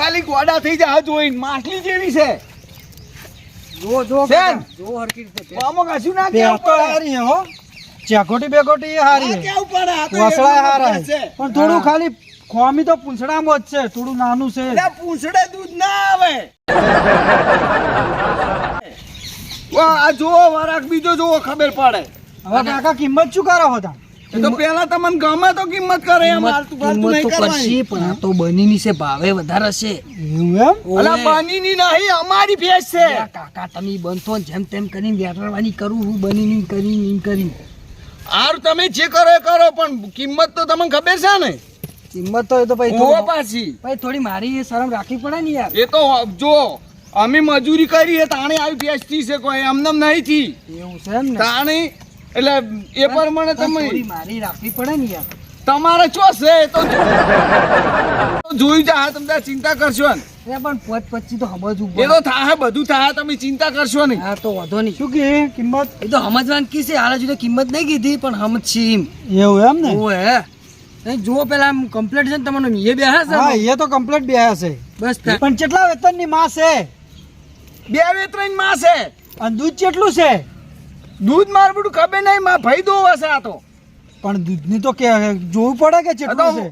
ખાલી ગોડા થઈ જાય જોઈ માછલી જેવી છે. જો જો જો રીતે ના હારી હો ચેકોટી બેકોટી હારી વાસળા હારા. પણ થોડું ખાલી ખોમી તો પૂંછડામાં જ છે થોડું નાનું છે. એટલે પૂંછડે દૂધ ના આવે. આ જુઓ વરાક બીજો જુઓ ખબર પડે. હવે કાકા કિંમત શું કરો હતા એ તો પેલા તમને ગમે તો કિંમત કરે એમ. હાલતું ફાલતું નહીં કરવાની. પણ આ તો બનીની છે ભાવે વધારે છે. એવું એમ. બાનીની નહીં અમારી ભેંસ છે. કાકા તમે બનતો જેમ તેમ કરીને વેટરવાની કરું હું બનીની કરીને ઈમ કરી આર તમે જે કરો એ કરો પણ કિંમત તો તમને ખબર છે ને? કિંમત તો એ તો ભાઈ ઓવો પાછી. પછી થોડી મારી શરમ રાખવી પડે ને યાર. એ તો જો અમે મજૂરી કરીએ તાણે આવી ભેંસથી છે કોઈ એમને નહીં થી. એવું છે એમ ને? તાણે એટલે એ પ્રમાણે તમે મારી રાખવી પડે ને યાર. તમારે શું છે? એ તો જોયું છે હા તમે ચિંતા કરશો ને પણ પોત પચી તો સમજવું એ તો થાય બધું થાય તમે ચિંતા કરશો નહીં. હા તો વધો નહીં. શું કે કિંમત? એ તો સમજવાનું કી છે હાલ હજુ તો કિંમત નહીં કીધી પણ સમજશી એમ. એવું એમ ને? હે એ જુઓ પેલા આમ કમ્પ્લેટ છે ને તમારો એ બે હા હા એ તો કમ્પ્લેટ બે છે. બસ પણ કેટલા વેતનની માં છે? બે ત્રણમાં છે. અને દૂધ કેટલું છે? દૂધ માર બધું ખબર નહીં માં ભાઈ દો હશે આ તો. પણ દૂધની તો કે જોવું પડે કે ચેટલું છે?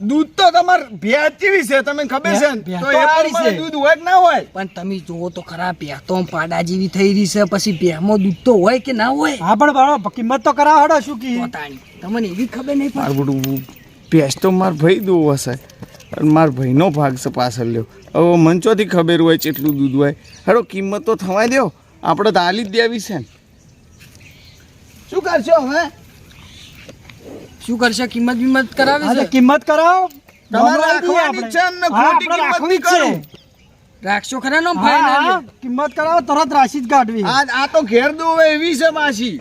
દૂધ તો તમાર ભેંસ જેવી છે તમે ખબર છે ને? તો એ છે. દૂધ હોય કે ના હોય? પણ તમે જોવો તો ખરા પે તો પાડા જેવી થઈ રહી છે પછી ભેહમાં દૂધ તો હોય કે ના હોય? હા પણ બાળો કિંમત તો કરાવ હડો શું કી? પોતાની તમને એવી ખબર નહીં માર બધું ભેંસ તો માર ભાઈ દો હશે અને માર ભાઈનો ભાગ છે પાછળ લ્યો. હવે મંચોથી ખબર હોય કેટલું દૂધ હોય. હેડો કિંમત તો થવા દો આપણે તો આલી જ દેવી છે ને. કરશો હવે? શું કરશે? કિંમત બિંમત કરાવી છે? કિંમત કરાવો. તમારે રાખવાની છે ને ખોટી કિંમત જ રાખશો ખરા નો લ્યો. કિંમત કરાવો તરત રાશી જ કાઢવી. આ આ તો ઘેર દોવે એવી છે માસી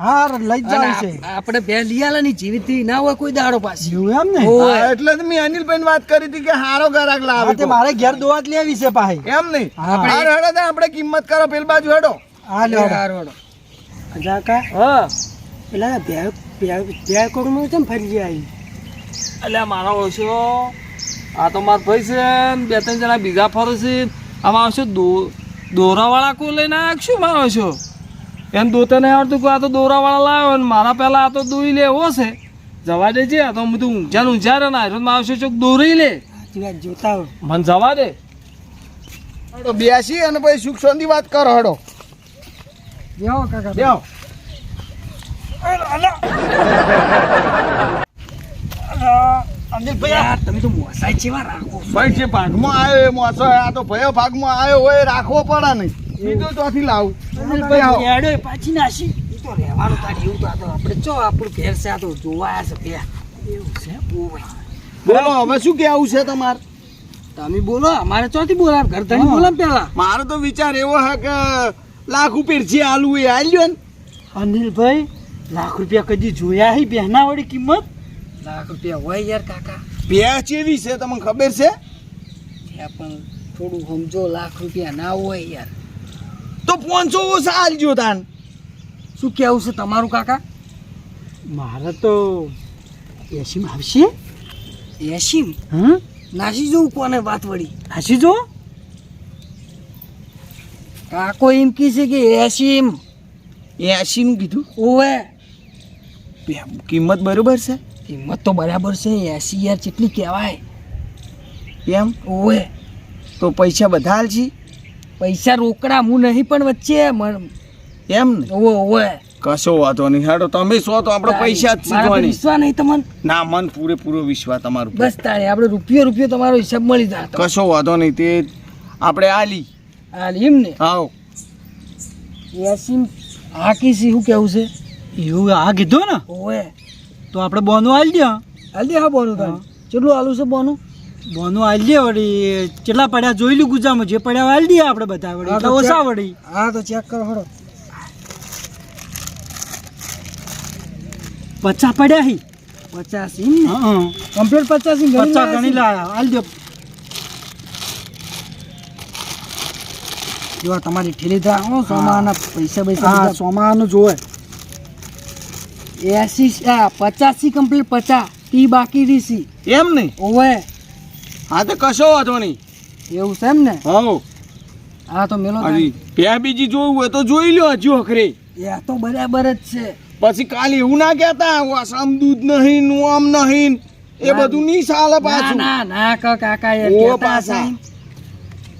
હા લઈ જ જાય છે. આપણે બે લીયાલાની જીવિત ના હોય કોઈ દાડો પાછી. એવું એમ ને? એટલે જ મેં અનિલભાઈ વાત કરી હતી કે હારો ગરાક લાવે તે મારે ઘેર દોવા જ લેવી છે પાહી. એમ નહીં. આપણે હેડો આપણે કિંમત કરો પેલ બાજુ હેડો. હા લ્યો હડો. કાકા હા. પેલા બે બે કરોડ કેમ ફરી જાય? અલ્યા મારો ઓછો. આ તો મારા ભાઈ છે ને બે ત્રણ જણા બીજા ફરે છે. આમાં આવશે દો દોરાવાળા કો લઈને શું મારો છો એમ દોતે નહીં આવડતું કે આ તો દોરાવાળા લાવ્યો ને મારા પહેલાં આ તો દોઈ લે એવો છે. જવા દે છે આ તો બધું ઊંઝા ને ઊંઝા રે ના આવશે ચોક દોરી લે. જોતા મને જવા દે. હેડો બેસી અને પછી સુખ શાંતિ વાત કરો હેડો. બેહો કાકા બેહો તમે તો મોસાઈ ચેવા રાખો ભાઈ જે ભાગમાં આવ્યો એ મોસો આ તો ભયો ભાગમાં આવ્યો હોય રાખવો પડે નહીં. બીજો ચોથી લાવું. એડો પાછી નાસી. એ તો રહેવાનું તારી એવું તો આ તો આપણે ચો આપણું ઘેર છે આ તો જોવા છે બે. એવું છે. બોલો. હવે શું કેવું છે તમારે? તમે બોલો અમારે ચોથી બોલા ઘર ધણી બોલો ને મારો તો વિચાર એવો હે કે લાખ રૂપિયા જે આલુ એ આલ્યો ને. અનિલભાઈ લાખ રૂપિયા કદી જોયા હી બેહના વાળી કિંમત? લાખ રૂપિયા હોય યાર કાકા. બે ચેવી છે તમને ખબર છે? પણ થોડું સમજો લાખ રૂપિયા ના હોય યાર. તો પાંચસો ઓછા આલજો તાન. શું કેવું છે તમારું કાકા? મારે તો એસીમાં આવશે? એસીમ? હા નાસી જોઉં કોને વાત વળી? નાસી જો કાકો એમ કી છે કે એસીમ એસીમ કીધું. ઓવે. કિંમત બરોબર છે? કિંમત તો બરાબર છે એસી યાર કેટલી કહેવાય. એમ? ઓવે. તો પૈસા બધા છે? પૈસા રોકડા હું નહીં પણ વચ્ચે મન- એમ ને? ઓવે ઓવે. કશો વાંધો નહીં હાડો તમે સો તો આપણે પૈસા જ સીધવાની વિશ્વાસ નહીં તમને ના મન પૂરેપૂરો વિશ્વાસ તમારું બસ તારે આપણે રૂપિયો રૂપિયો તમારો હિસાબ મળી જાય. કશો વાંધો નહીં તે આપણે આલી હાલ એમ ને આવો. એસી હા કી શું કેવું છે? એવું આ કીધું ને? ઓવે તો આપણે બોનું આલ દે હાલ દે હા બોનું તારે. કેટલું આલું છે બોનું? બોનું આલી દે વળી. કેટલા પડ્યા જોઈ લ્યું ગુજામાં. જે પડ્યા આલ દે આપણે બધા વળી. તો ઓછા વડી વળી. હા તો ચેક કરો હળો. પચાસ પડ્યા હી. પચાસ ઇમ ને? હા કમ્પ્લીટ પચાસ ઇમ પચાસ ગણી લાયા. આલી દો. જો તમારી ઠેલી આવો સોમાના પૈસા પૈસા સોમાનું જોવે. એસી આ પચાસી કમ્પ્લીટ પચાસ. ટી બાકી રીસી. એમ નહીં ઓવે. હા તો કશો વાંધો નહીં. એવું છે એમ ને? હા હા તો મેલો બે બીજી જોવું હોય તો જોઈ લો હજુ અખરે. એ તો બરાબર જ છે. પછી કાલે એવું ના કહેતા વાસમ દૂધ નહીં નું આમ નહીં. એ બધું નહીં ચાલે પાછું. ના ના ક કાકા એ કહેતા પાછા.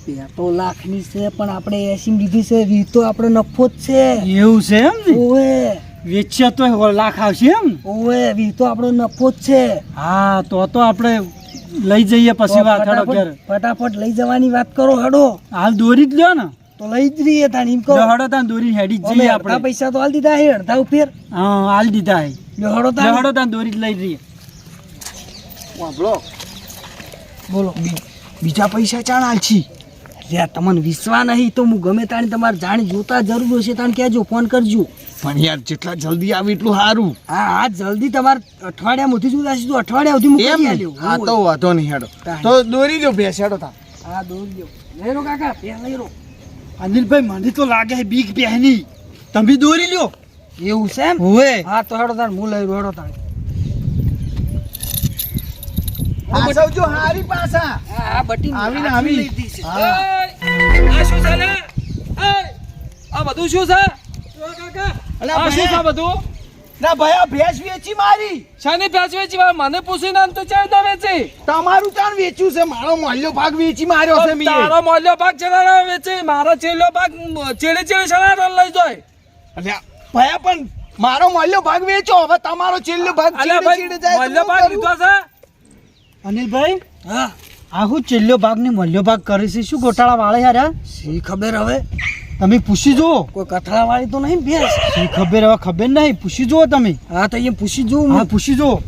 બે તો લાખની છે પણ આપણે એસી લીધી છે વી તો આપણો નફો જ છે. એવું છે એમ ને? ઓવે. વેચ્યા તો લાખ આવશે એમ? ઓવે વી તો આપણો નફો જ છે. હા તો તો આપણે લઈ જઈએ પછી વાત હેડો ઘેર ફટાફટ લઈ જવાની વાત કરો હડો હાલ દોરી જ લ્યો ને. તો લઈ જ રહીએ તાણ એમ કહો. હેડો તાન દોરી હેડી જ જઈએ આપણે. પૈસા તો હાલ દીધા હે અડધા ઉપર. હા હાલ દીધા હે. હડો તાણ. હેડો તાન દોરી જ લઈ રહીએ. વાપરો બોલો. બીજા પૈસા ચાણ આલછી લે તમને વિશ્વા નહીં તો હું ગમે તાણી તમારે જાણ જોતા જરૂર હશે તાણ કહેજો ફોન કરજો. પણ યાર જેટલા જલ્દી આવે એટલું સારું. હા હા જલ્દી તમારે અઠવાડિયા મોથી જોતા સીધું તો અઠવાડિયા સુધી એમ? હા તો વાંધો નહીં હેડો. તો દોરી દો ભેંસ હેડો તા હા દોરી દો લઈ લો કાકા પે લઈ લો. અનિલભાઈ મને તો લાગે બીક બેહની તમે દોરી લ્યો. એવું છે એમ? હોવે. હા તો હેડો તાર હું લઈ હેડો તાણ. પાછા હારી પાછા. હા હા બટી આવીને આવી. લીધી છે. આ શું છે લે આ બધું શું છે? કાકા આ શું છે બધું? ના ભાઈ આ ભેંસ વેચી મારી. શાની વેચી? મને પૂછીને આમ તું ચાય તો વેચી તમારું ચાણ વેચ્યું છે? મારો મોલ્યો ભાગ વેચી માર્યો છે મારો તારો મોલ્યો ભાગ વેચી. મારો છેલ્લો ભાગ ચેડે ચેડે ચલાડો લઈ જાય. અલ્યા ભયા પણ મારો મોલ્યો ભાગ વેચો. હવે તમારો છેલ્લો ભાગ ચીડે ચીડે જાય મોલ્યો ભાગ લીધો છે? અનિલભાઈ? હા? આ હું ચેલ્યો ભાગ ને મલ્યો ભાગ કરે છે. શું ગોટાળા વાળે યાર શી ખબર હવે? તમે પૂછી જુઓ. કોઈ કથળા વાળી તો નહીં બેસ શી ખબર હવે? ખબર નહીં. પૂછી જુઓ તમે. હા તો અહીંયા પૂછી જુઓ હા. હું. પૂછી જુઓ.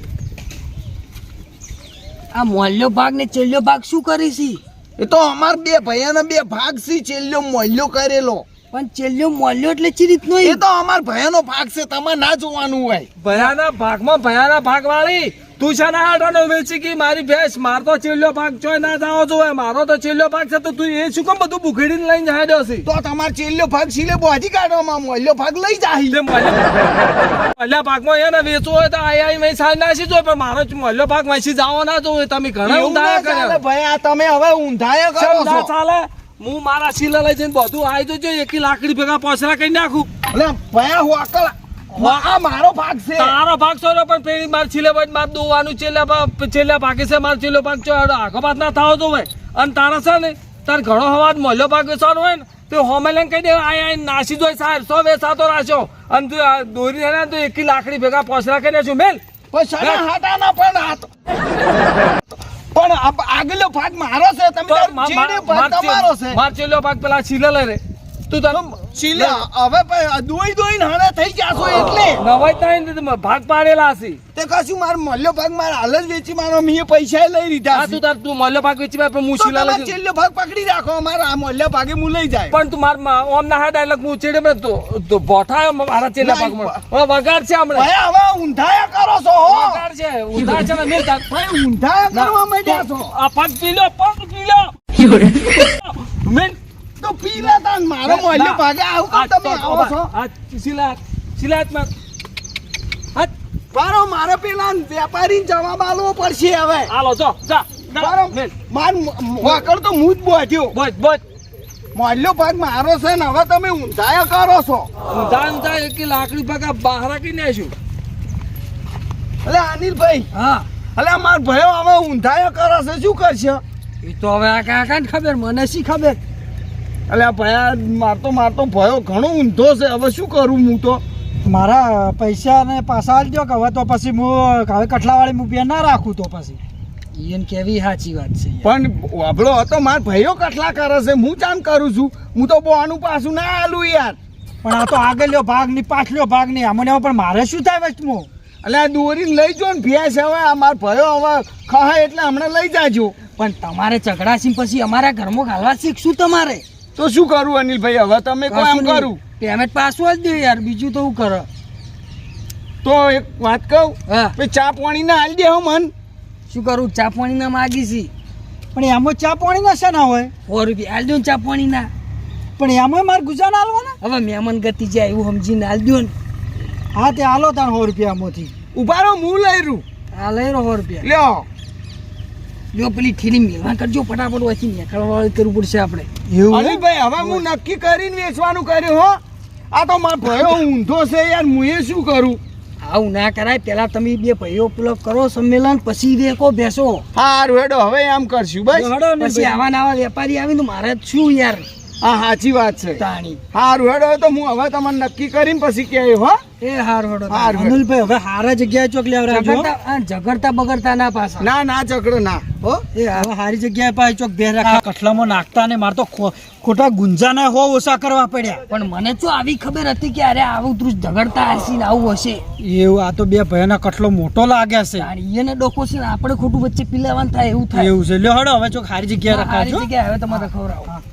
આ મોલ્યો ભાગ ને ચેલ્યો ભાગ શું કરી છે? એ તો અમાર બે ભૈયાના બે ભાગ છે છેલ્લો મોલ્યો કરેલો. પણ છેલ્લો મોલ્યો એટલે ચી રીતનો એ તો અમાર ભયાનો ભાગ છે તમારે ના જોવાનું હોય. ભયાના ભાગમાં ભયાના ભાગ વાળી તું છે ને આટાનો વેચી કે મારી ભેંસ મારો તો ચીલ્યો પાક ચોય ના જાવો જોઈએ મારો તો ચીલ્યો પાક છે તો તું એ શું કેમ બધું બુખેડીને લઈને જાય દો છે? તો તમારે ચીલ્યો ભાગ સીલે બોજી કાઢવામાં મોલ્યો ભાગ લઈ જાય મોલ્યો- ભાગમાં એને વેચવો હોય તો આઈ આઈ મેં સાંજ નાસી જોઈએ પણ મારો મોલ્યો ભાગ વાંચી જાવો ના જોઈએ તમે ઘણા ના ઊંધા કર્યા. ભાઈ આ તમે હવે ઊંધાયા કરો છો. ચાલે? હું મારા સીલે લઈ જઈને બધું આવી જજો એકી લાકડી ભેગા પોસરા કરી નાખું. એટલે ભયા હું અકલ આ મારો ભાગ છે. તારો ભાગ સોનો પણ પેલી માર છેલ્લે બાદ માર દોવાનું છેલ્લા છેલ્લા ભાગે છે માર છેલ્લો ભાગ ચો આખો ભાગ ના થાવ તો હોય અને તારા છે ને તાર ઘણો હવા મોલ્યો ભાગ વેચવાનો હોય ને તો હોમે લઈને કહી દે આય આય નાસી જોઈ સાહેબ સો વેચાતો રાખ્યો અને તું દોરી ને તો એકી લાકડી ભેગા પોસરા કરી છું મેલ. પણ હાટાના પણ હાથ. પણ આ- આગલો ભાગ મારો છે તમે ચેડે ભાગ તમારો છે. માર છેલ્લો ભાગ પેલા છીલે લઈ રે. તું તારો સિલે હવે દોઈ દોઈને હારે થઈ એટલે નવાઈ ભાગ પાડેલા હશે. તે કશું મારો મોલ્યો ભાગ મારા હાલ જ વેચી મારો મીએ પૈસા લઈ લીધા તું તાર તું ભાગ વેચી શીલા તમારે લઈ છેલ્લો ભાગ પકડી રાખો મારા આ મોલ્યા ભાગે હું લઈ જાય. પણ તું માર ઓમ ના હું મેં તો તો મારા ભાગમાં. વગાડ છે હમણાં. ભાઈ હવે ઊંધાયા કરો છો હો. વગાડ છે ઉધા છે ને ભાઈ ઊંધાયા કરવા માંડ્યા છો. આ પગ તો તાન મારો મોલ્યો ભાગે આવું કામ તમે આવો છો. આ સિલા હાથ. મારો મારે પેલા વેપારી જવાબ આલવો પડશે હવે. હાલો જો જા. મારો વાકડ તો હું જ બોધ્યો. બોજ બોજ મોલ્યો ભાગ મારો છે ને હવે તમે ઊંધાયા કરો છો. ઊંધા ઉધા એક લાકડી ભાગા બહાર કઈ નાખ્યું. એટલે અનિલભાઈ હા. એટલે માર ભયો હવે ઊંધાયા કરો છે શું કરશે? એ તો હવે આ કાકા ને ખબર? મને શી ખબર? એટલે ભયા મારતો મારતો ભયો ઘણો ઊંધો છે હવે શું કરું હું તો? મારા પૈસા ને પાછા આલી દો કે હવે તો પછી હું હવે કઠલાવાળી મૂપિયા ના રાખું તો પછી. એને કેવી સાચી વાત છે પણ વાબળો હતો માર ભાઈઓ કટલા કરે છે હું ચામ કરું છું? હું તો બોનું પાછું ના આલું યાર. પણ આ તો આગળનો ભાગની પાછલો ભાગની આમને પણ મારે શું થાય વચમાં? એટલે આ દોરીને લઈ જો ને ભેંસ હવે આ માર ભયો હવે ખહે એટલે હમણાં લઈ જાજો. પણ તમારે ચગડાશી પછી અમારા ઘરમાં ઘાલવા શીખશું તમારે. તો શું કરું અનિલભાઈ? હવે તમે કોઈ આમ કરું? પેમેન્ટ પાછું જ દે યાર બીજું તો હું કરે? તો એક વાત કહું? હા. ચા પાણી ના હાલ દે હો મન. શું કરું? ચા પાણી ના માગી છી. પણ એમાં ચા પાણી ના શા ના હોય? સો રૂપિયા. હાલ દો ચા પાણી ના. પણ એમાં મારે ગુજાર હાલવાના? હવે મહેમાન ગતિ જાય એવું સમજીને હાલ દો ને. હા તે હાલો તાર સો રૂપિયા આમાંથી. ઊભા રહો હું લઈ રૂ હા લઈ રહ્યો સો રૂપિયા. લ્યો. લ્યો પેલી ઠીલી મેળવા કરજો ફટાફટ વાંચી નીકળવા કરવું પડશે આપણે. એવું? ભાઈ હવે હું નક્કી કરીને વેચવાનું કર્યું હો. આ તો મારો ભયો ઊંધો છે યાર હું એ શું કરું? આવું ના કરાય પેલા તમે બે ભાઈઓ પેલો કરો સંમેલન પછી દેખો બેસો. હારું હેડો હવે એમ કરશું બસ. પછી આવા નવા વેપારી આવી તો મારે શું યાર? હા સાચી વાત છે. તાણી. હારું હેડો તો હું હવે તમને નક્કી કરીને પછી કહે હો? એ હાર હડો. અનિલભાઈ હવે હારા જગ્યાએ ચોક આ ઝઘડતા બગડતા ના પાછા. ના ના જગડો ના હો. એ હવે હારી જગ્યાએ પાછી ચોક બે રાખા. કઠલામાં નાખતા ને માર તો ખોટા ગુંજા ના હો ઓછા કરવા પડ્યા. પણ મને તો આવી ખબર હતી કે અરે આવું દૃશ ઝઘડતા હશે ને આવું હશે. એવું આ તો બે ભાઈના કઠલો મોટો લાગ્યા છે. એને ડોકો છે ને આપણે ખોટું વચ્ચે પીલાવાનું થાય એવું થાય. એવું છે. લ્યો હડો હવે ચોક હારી જગ્યાએ રખાજો જગ્યાએ હવે તમારે ખવડાવો